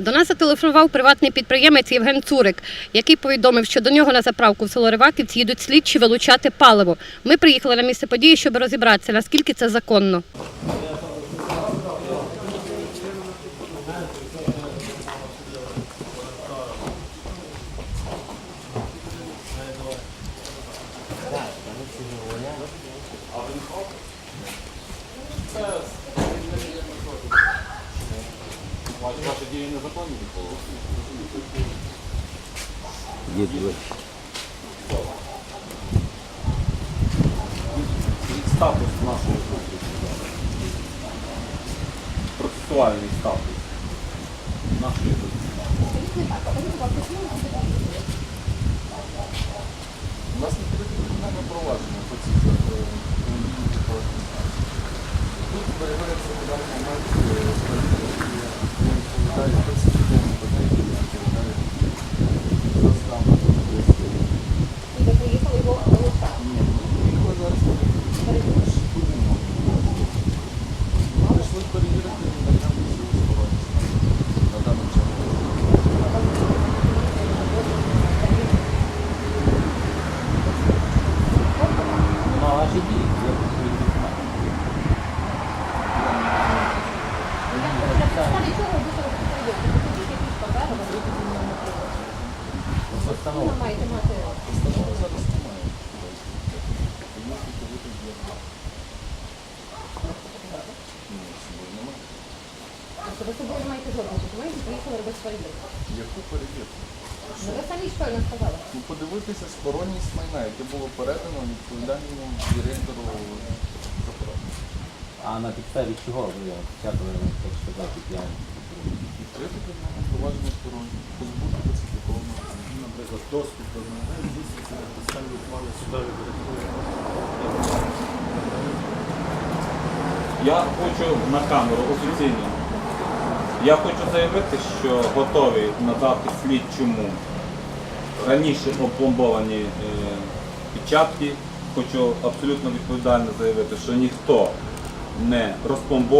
До нас зателефонував приватний підприємець Євген Цурик, який повідомив, що до нього на заправку в село Риваківці їдуть слідчі вилучати паливо. Ми приїхали на місце події, щоб розібратися, наскільки це законно. Ваші незаконні відбулися? Є діло. Статус нашої зустрічі. Процесуальний статус нашої зустрічі. У нас не кримінальне провадження ваші дії. Постанова. Тобто ви маєте жодних документів, приїхали робити перевірку. Яку перевірку? Ну, Ви самі щойно сказали. Ну, подивитися сторонність майна, яке було передано відповідальному директору заправки. А на підставі чого ви почали так сказати п'яні? Відкрити кримінальне провадження сторонні, позбути класифікованого. наприклад, доступ до мене здійснюється на підставі ухвали судової директиви. Я хочу на камеру офіційно. Я хочу заявити, що готовий надати слідчому раніше опломбовані е, печатки. Хочу абсолютно відповідально заявити, що ніхто не розпломбований.